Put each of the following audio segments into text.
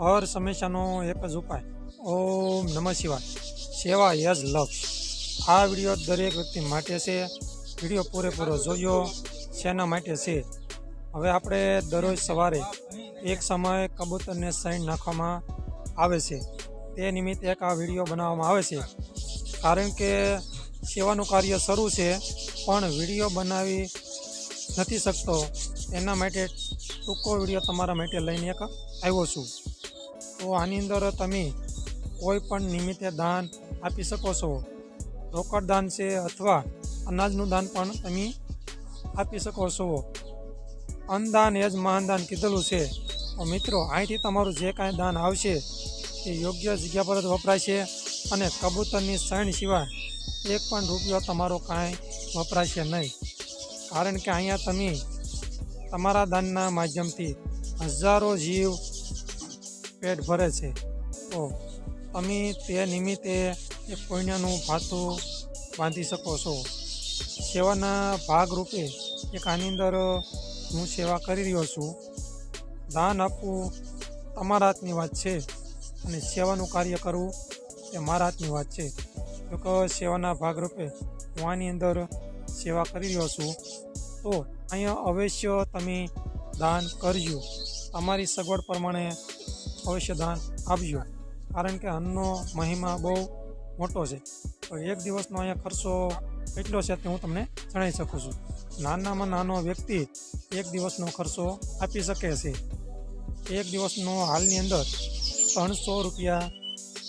હર સમસ્યાનો એક જ ઉપાય. ઓમ નમઃ શિવાય. સેવા યજ લક્ષ. આ વીડિયો દરેક વ્યક્તિ માટે છે. વીડિયો પૂરેપૂરો જોયો. શેના માટે છે? હવે આપણે દરરોજ સવારે એક સમયે કબૂતરને સાઈન નાખવામાં આવે છે. તે નિમિત્તે એક આ વીડિયો બનાવવામાં આવે છે. કારણ કે સેવાનું કાર્ય શરૂ છે, પણ વીડિયો બનાવી નથી શકતો. એના માટે ટૂંકો વીડિયો તમારા માટે લઈને એક આવ્યો છું. તો આની અંદર તમે કોઈ પણ નિમિત્તે દાન આપી શકો છો. રોકડ દાન છે અથવા અનાજનું દાન પણ તમે આપી શકો છો. અન્નદાન એ જ મહાનદાન કીધેલું છે. મિત્રો અહીંથી તમારું જે કાંઈ દાન આવશે તે યોગ્ય જગ્યા પર જ વપરાશે અને કબૂતરની સૈણ સિવાય એક પણ રૂપિયો તમારો કાંઈ વપરાશે નહીં. કારણ કે અહીંયા તમે તમારા દાનના માધ્યમથી હજારો જીવ પેટ ભરે છે. તો તમે તે નિમિત્તે એક પુણ્યનું ભાથું બાંધી શકો છો. સેવાના ભાગરૂપે એક આની અંદર હું સેવા કરી રહ્યો છું. દાન આપવું તમારા હાથની વાત છે અને સેવાનું કાર્ય કરવું એ મારા હાથની વાત છે. જો કે સેવાના ભાગરૂપે હું આની અંદર સેવા કરી રહ્યો છું. તો અહીંયા અવશ્ય તમે દાન કરજો. તમારી સગવડ પ્રમાણે અવશ્ય દાન આપજો. કારણ કે અન્નનો મહિમા બહુ મોટો છે. તો એક દિવસનો અહીંયા ખર્ચો કેટલો છે તે હું તમને જણાવી શકું છું. નાનામાં નાનો વ્યક્તિ એક દિવસનો ખર્ચો આપી શકે છે. એક દિવસનો હાલની અંદર ત્રણસો રૂપિયા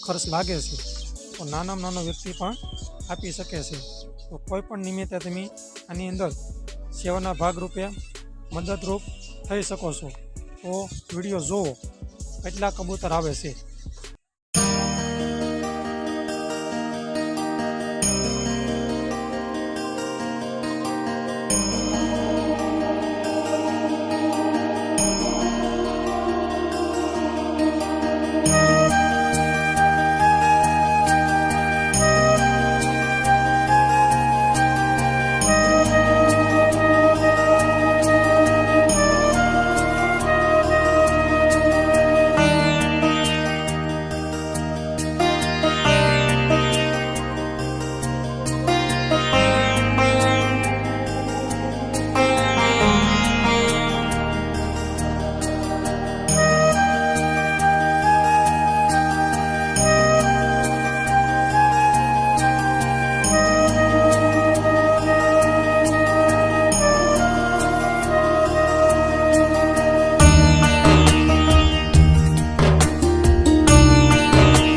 ખર્ચ લાગે છે. તો નાનામાં નાનો વ્યક્તિ પણ આપી શકે છે. તો કોઈ પણ નિમિત્તે તમે આની અંદર સેવાના ભાગરૂપે મદદરૂપ થઈ શકો છો. તો વીડિયો જુઓ. કેટલા કબૂતર આવે છે?